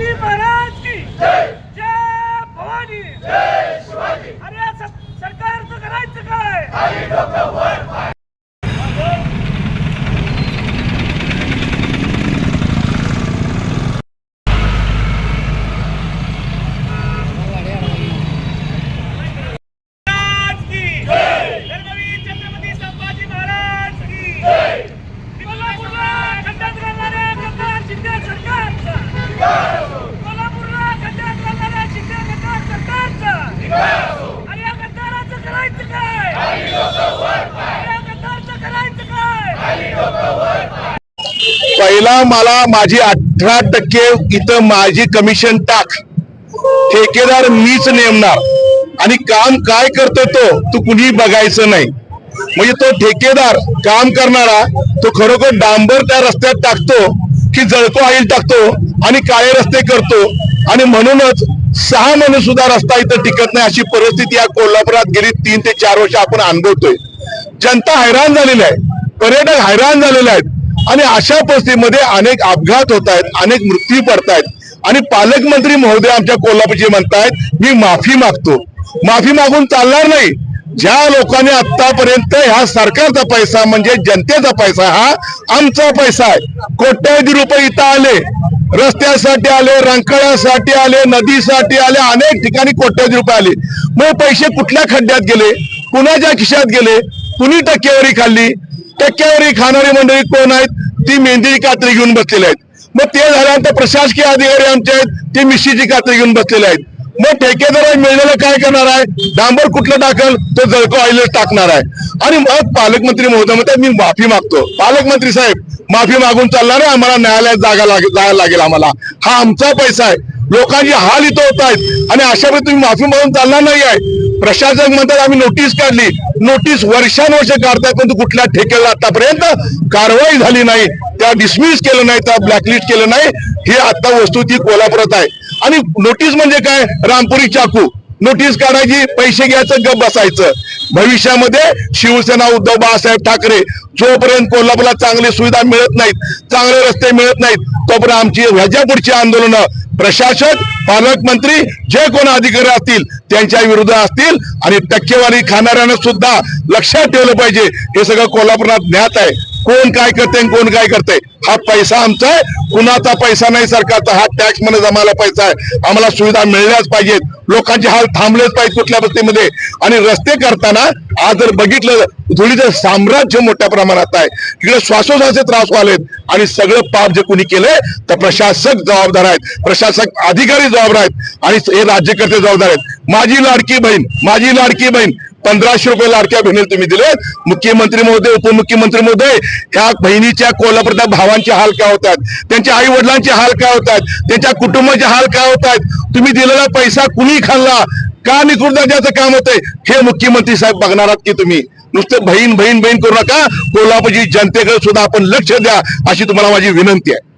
छत्रपती महाराज की। जय। भवानी। अरे या स- सरकारचं करायचं काय महाराज की धर्मवीर छत्रपती संभाजी महाराज की कोल्हापूरला खड्ड्यात घालणाऱ्या गद्दार शिंदे सरकारचा कोल्हापूरला खड्ड्यात घालणाऱ्या शिंदे गद्दार सरकारचा अरे या गद्दाराचं करायचं काय अरे या गद्दारचं करायचं काय पहिला मला माझी अठरा टक्के इथं माझी कमिशन टाक. ठेकेदार मीच नेमणार. आणि काम काय करतो तो तू कुणी बघायचं नाही. म्हणजे तो ठेकेदार काम करणारा तो खरोखर डांबर त्या रस्त्यात टाकतो की जळको आईल टाकतो आणि काळे रस्ते करतो. आणि म्हणूनच सहा महिने सुद्धा रस्ता इथं टिकत नाही अशी परिस्थिती या कोल्हापुरात गेली तीन ते चार वर्ष आपण अनुभवतोय. जनता हैराण झालेली आहे. पर्यटक हैराण झालेले आहेत. आणि अशा परिस्थितीमध्ये अनेक अपघात होत आहेत अनेक मृत्यू पडतायत. आणि पालकमंत्री महोदय आमच्या कोल्हापूरचे म्हणतायत मी माफी मागतो. माफी मागून चालणार नाही. ज्या लोकांनी आतापर्यंत ह्या सरकारचा पैसा म्हणजे जनतेचा पैसा हा आमचा पैसा आहे. कोट्यावधी रुपये इथं आले. रस्त्यासाठी आले रंकाळ्यासाठी आले नदीसाठी आले अनेक ठिकाणी कोट्यावधी रुपये आले. मग पैसे कुठल्या खड्ड्यात गेले? कुणाच्या खिशात गेले? कुणी टक्केवारी खाल्ली टक्केवारी खाणारी मंडळी कोण आहेत? ती मेहंदी कात्री घेऊन बसलेले आहेत. मग ते झाल्यानंतर प्रशासकीय अधिकारी आमचे आहेत ते मिशीची कात्री घेऊन बसलेले आहेत. मग ठेकेदार मिळलेलं काय करणार आहे? डांबर कुठलं टाकल? तो जळको आईला टाकणार आहे. आणि मग पालकमंत्री महोदय म्हणतात मी माफी मागतो. पालकमंत्री साहेब माफी मागून चालणार आहे आम्हाला न्यायालयात जागा लागे- जायला लागेल आम्हाला. हा आमचा पैसा आहे. लोकांची हाल इथं होत आहेत. आणि अशा वेळी तुम्ही माफी मागून चालणार नाही आहे प्रशासक म्हणतात आम्ही नोटीस काढली. नोटीस वर्षानुवर्ष काढताय परंतु कुठल्या ठेक्याला आतापर्यंत कारवाई झाली नाही. त्या डिसमिस केलं नाही त्या ब्लॅकलिस्ट केलं नाही. हे आता वस्तू ती कोल्हापुरात आहे. आणि नोटीस म्हणजे काय? रामपुरी चाकू. नोटीस काढायची पैसे घ्यायचं गप बसायचं. भविष्यामध्ये शिवसेना उद्धव बाळासाहेब ठाकरे जोपर्यंत कोल्हापूरला चांगली सुविधा मिळत नाहीत चांगले रस्ते मिळत नाहीत तोपर्यंत आमची ह्याच्या पुढची आंदोलनं प्रशासक पालकमंत्री जे कोण अधिकारी असतील त्यांच्या विरुद्ध असतील आणि टक्केवारी खाणाऱ्यांना सुद्धा लक्षात ठेवलं पाहिजे. हे सगळं कोल्हापुरात ज्ञात आहे. कोण काय करते आणि कोण काय करते हा पैसा आमचा आहे. कुणाचा पैसा नाही सरकारचा हा टॅक्समध्ये जमायला पैसा आहे. आम्हाला सुविधा मिळल्याच पाहिजेत. लोकांचे हाल थांबलेच पाहिजे कुठल्या बस्तीमध्ये आणि रस्ते करताना आज जर बघितलं धुळीचं साम्राज्य मोठ्या प्रमाणात आहे. तिकडे श्वासोश्वासाचे त्रास व्हालेत. आणि सगळं पाप जे कोणी केलंय तर प्रशासक जबाबदार आहेत. प्रशासक अधिकारी जबाबदार आहेत. आणि हे राज्यकर्ते जबाबदार आहेत. माझी लाडकी बहीण माझी लाडकी बहीण पंधराशे रुपये लाडक्या बहिणीला तुम्ही दिले मुख्यमंत्री महोदय उपमुख्यमंत्री महोदय ह्या बहिणीच्या कोल्हापूरच्या भावांचे हाल काय होतात? त्यांच्या आई वडिलांचे हाल काय होतात? त्यांच्या कुटुंबाचे हाल काय होतात? तुम्ही दिलेला पैसा कुणी खाल्ला? का निकृत द्यायचं काम होतंय? हे मुख्यमंत्री साहेब बघणार आहात की तुम्ही. नुसतं बहीण बहीण बहीण करू नका. कोल्हापूरची जनतेकडे सुद्धा आपण लक्ष द्या अशी तुम्हाला माझी विनंती आहे.